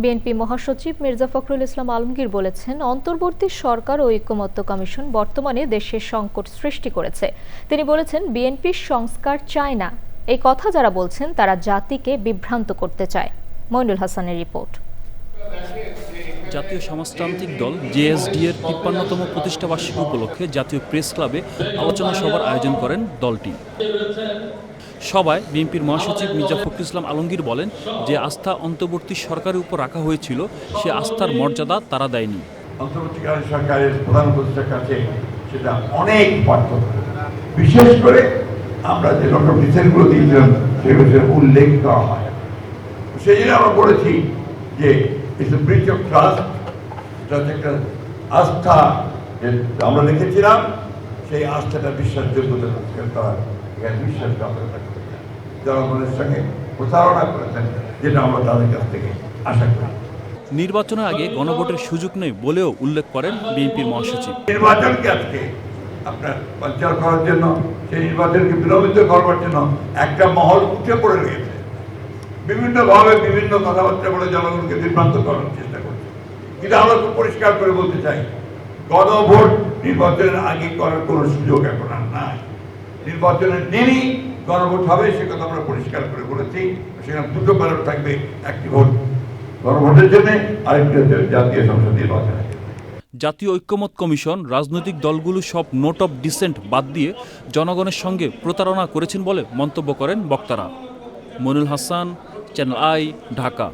BNP মহাসচিব মির্জা ফখরুল ইসলাম আলমগীর বলেছেন, অন্তর্বর্তী সরকার ও ঐক্যমত্য কমিশন বর্তমানে দেশে সংকট সৃষ্টি করেছে। তিনি বলেছেন, বিএনপি সংস্কার চায় না। এই কথা যারা বলছেন, তারা জাতিকে বিভ্রান্ত করতে চায়। মইনুল হাসানের রিপোর্ট। জাতীয় সমাজতান্ত্রিক দল জেএসডি এর তিপ্পান্নতম প্রতিষ্ঠা বার্ষিকী উপলক্ষে জাতীয় প্রেস ক্লাবে আলোচনা সভার আয়োজন করেন দলটি। সভায় বিএনপির মহাসচিব মির্জা ফখরুল ইসলাম আলমগীর বলেন যে আস্থা অন্তর্বর্তী সরকারের উপর রাখা হয়েছিল, সে আস্থার মর্যাদা তারা দেয়নি। অন্তর্বর্তীকালীন সরকারের প্রধান উপদেষ্টার কাছে সেটা অনেক পার্থক্য। বিশেষ করে আমরা যে দিয়েছিলাম, সেগুলো উল্লেখ করা হয়। সেই জন্য আমরা বলেছি যে ইটস ব্রিচ অফ ট্রাস্ট এটা হচ্ছে একটা আস্থা যে আমরা লিখেছিলাম সেই আস্থাটা বিশ্বাসযোগ্যতা তারা এখানে বিশ্বাসযোগ্যতা করেছেন জনগণের সঙ্গে প্রতারণা করেছেন যেটা আমরা তাদের কাছ থেকে আশা করি। নির্বাচনের আগে গণভোটের সুযোগ নেই বলেও উল্লেখ করেন বিএনপির মহাসচিব। নির্বাচনকে আজকে আপনার পঞ্চাল করার জন্য সেই নির্বাচনকে বিলম্বিত করবার জন্য একটা মহল উঠে পড়ে রয়েছে বিভিন্নভাবে বিভিন্ন কথাবার্তা বলে জনগণকে বিভ্রান্ত করার চেষ্টা করছে। কিন্তু আমরা খুব পরিষ্কার করে বলতে চাই। গণভোট নির্বাচনের আগে করার কোনো সুযোগ এখন আর নাই। নির্বাচনের দিনই গণভোট হবে, সে কথা আমরা পরিষ্কার করে বলেছি। সেখানে দুটো ব্যালট থাকবে, একটি ভোট গণভোটের জন্য, আরেকটি হচ্ছে জাতীয় সংসদ নির্বাচনের জাতীয় ঐক্যমত কমিশন, রাজনৈতিক দলগুলো সব নোট অফ ডিসেন্ট বাদ দিয়ে জনগণের সঙ্গে প্রতারণা করেছেন বলে মন্তব্য করেন বক্তারা। Monul Hasan channel I Dhaka